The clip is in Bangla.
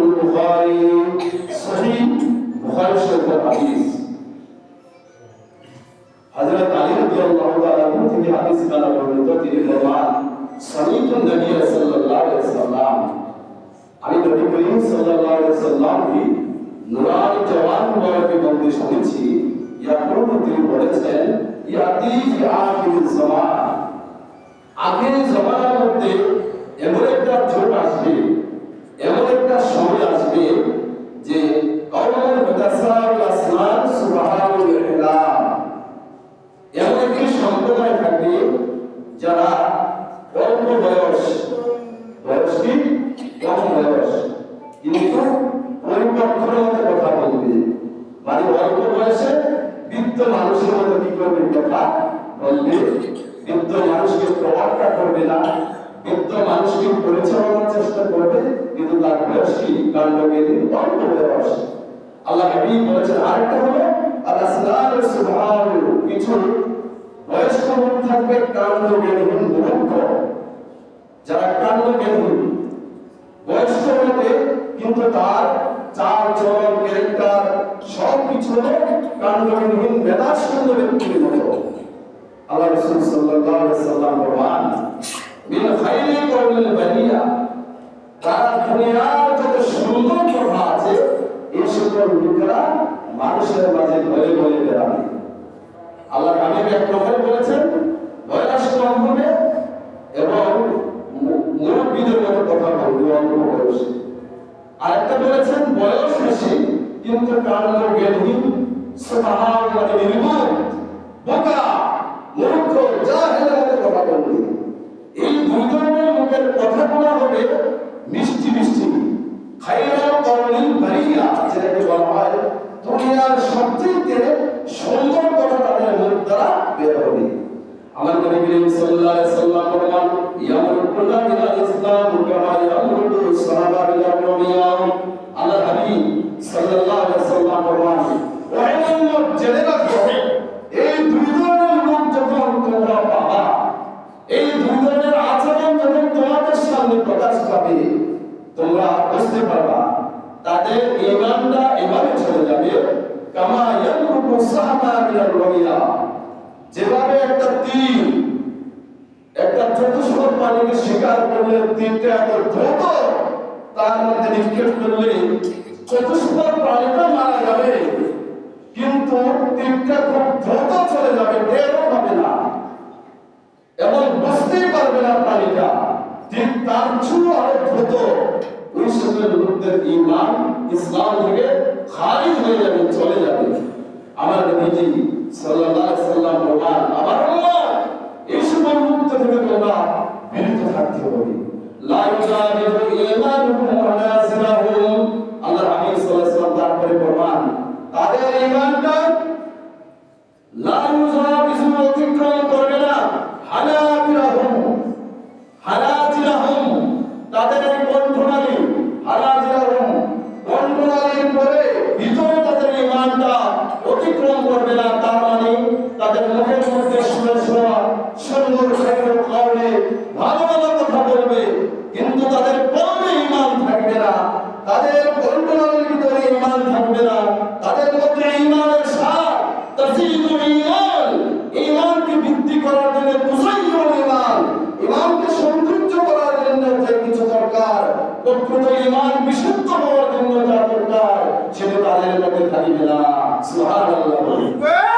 البخاري صحيح بخاري الحديث হযরত আলী রাদিয়াল্লাহু তাআলা থেকে হাদিস দ্বারা বর্ণিত তিনি ফরমান সামিতু নবী সাল্লাল্লাহু আলাইহি সাল্লাম আমি নবী করিম সাল্লাল্লাহু আলাইহি সাল্লাম কি নুরানি জওয়ান মুবারকে বলতে শুনেছি ইয়াকুল তিনি বলেছেন ইয়াতি ফি আখির জামান আখির জামানার মধ্যে এমন যারা অল্প বয়স বয়স কি? কম বয়স। কিন্তু পরিপক্কের কথা বলবে মানে অল্প বয়সে বৃদ্ধ মানুষের মতো কি করবে? কথা বলবে। বৃদ্ধ মানুষকে প্রভাবটা করবে না। বৃদ্ধ মানুষকে পরিচালনার চেষ্টা করবে, কিন্তু তার বয়স কি? কাণ্ডজ্ঞানী অল্প বয়স। আল্লাহ হাবিব বলেছেন, আরেকটা হলো আল্লাহ আলাইহি কিছু বয়স্ক থাকবে কাণ্ড জ্ঞানহীন মূর্খ যারা জ্ঞানহীন বয়স্ক কিন্তু তার চরণ ক্যারেক্টার সব কিছু হলো কাণ্ড জ্ঞানহীন ব্যক্তির মতো আল্লাহ সাল্লাম ফরমান মিন খাইরি কওলিল বানিয়া তারা দুনিয়ার যত সুন্দর কথা আছে, এই সকল লোকেরা মানুষের মাঝে বেড়াবে আল্লাহ হাবিব এক প্রকার বলেছেন বয়স কম হবে এবং মুরব্বীদের মতো কথা বলবে, অল্প বয়সে। আরেকটা বলেছেন, বয়স বেশি, কিন্তু কাণ্ড জ্ঞানহীন সুবহান মানে নির্বোধ বোকা, মূর্খ জাহেলের মতো কথা বলবে। এই ধরনের লোকের কথাগুলো হবে আমার নবী করিম সাল্লাল্লাহু আলাইহি সাল্লাম বলেন ইয়ামুরুকুনা মিনাল ইসলাম কামা ইয়ামুরু সাহাবা বিল রমিয়াম আল্লাহ হাবিব সাল্লাল্লাহু আলাইহি সাল্লাম বলেন, ওয়াইলাম জেনে রাখো, এই দুই ধরনের তোমরা বুঝতে পারবা, তাদের ইয়ামরুকু যেভাবে একটা তীর একটা চতুষ্পদ পানিকে শিকার করলে তীরটা এত দ্রুত তার মধ্যে নিক্ষেপ করলে চতুষ্পদ প্রাণীটা মারা যাবে। কিন্তু তীরটা খুব দ্রুত চলে যাবে, টেরও হবে না। এবং বুঝতেই পারবে না প্রাণীটা, ঠিক তার চেয়েও আরও দ্রুত। ওই সকল লোকদের ইমান ইসলাম থেকে খারিজ হয়ে যাবে, চলে যাবে। আমার নবীজি সাল্লাল্লাহু আলাইহি সাল্লাম বলেন আমার উম্মত এই সকল মুক্ত থেকে তোমরা বিরত থাকতে হবে লা ইউজাবিহু ঈমানুহুম ওয়ানাসিরাহুম আল্লাহ হাবিব সাল্লাল্লাহু আলাইহি সাল্লাম তারপরে বলেন তাদের ঈমানটা লা ইউজাবিহু অতিক্রম করবে না হানাবিরাহুম হানাজিরাহুম তাদের এই কণ্ঠনালী হানাজিরাহুম কণ্ঠনালীর পরে ভিতরে তাদের ইমানটা অতিক্রম করবে না তার মানে তাদের মুখের মধ্যে শুনে শোনা সুন্দর খাইর কারণে ভালো ভালো কথা বলবে কিন্তু তাদের কলমে ইমান থাকবে না তাদের কণ্ঠনালীর ভিতরে ইমান থাকবে না তাদের মধ্যে ইমানের সার তাসিদুল ইমান ইমানকে বৃদ্ধি করার জন্য তুসাইয়ুল ইমান ইমানকে সৌন্দর্য করার জন্য যে কিছু দরকার প্রকৃত ইমান বিশুদ্ধ হওয়ার জন্য যা দরকার সেটা তাদের মধ্যে থাকিবে না। সুবহানাল্লাহ।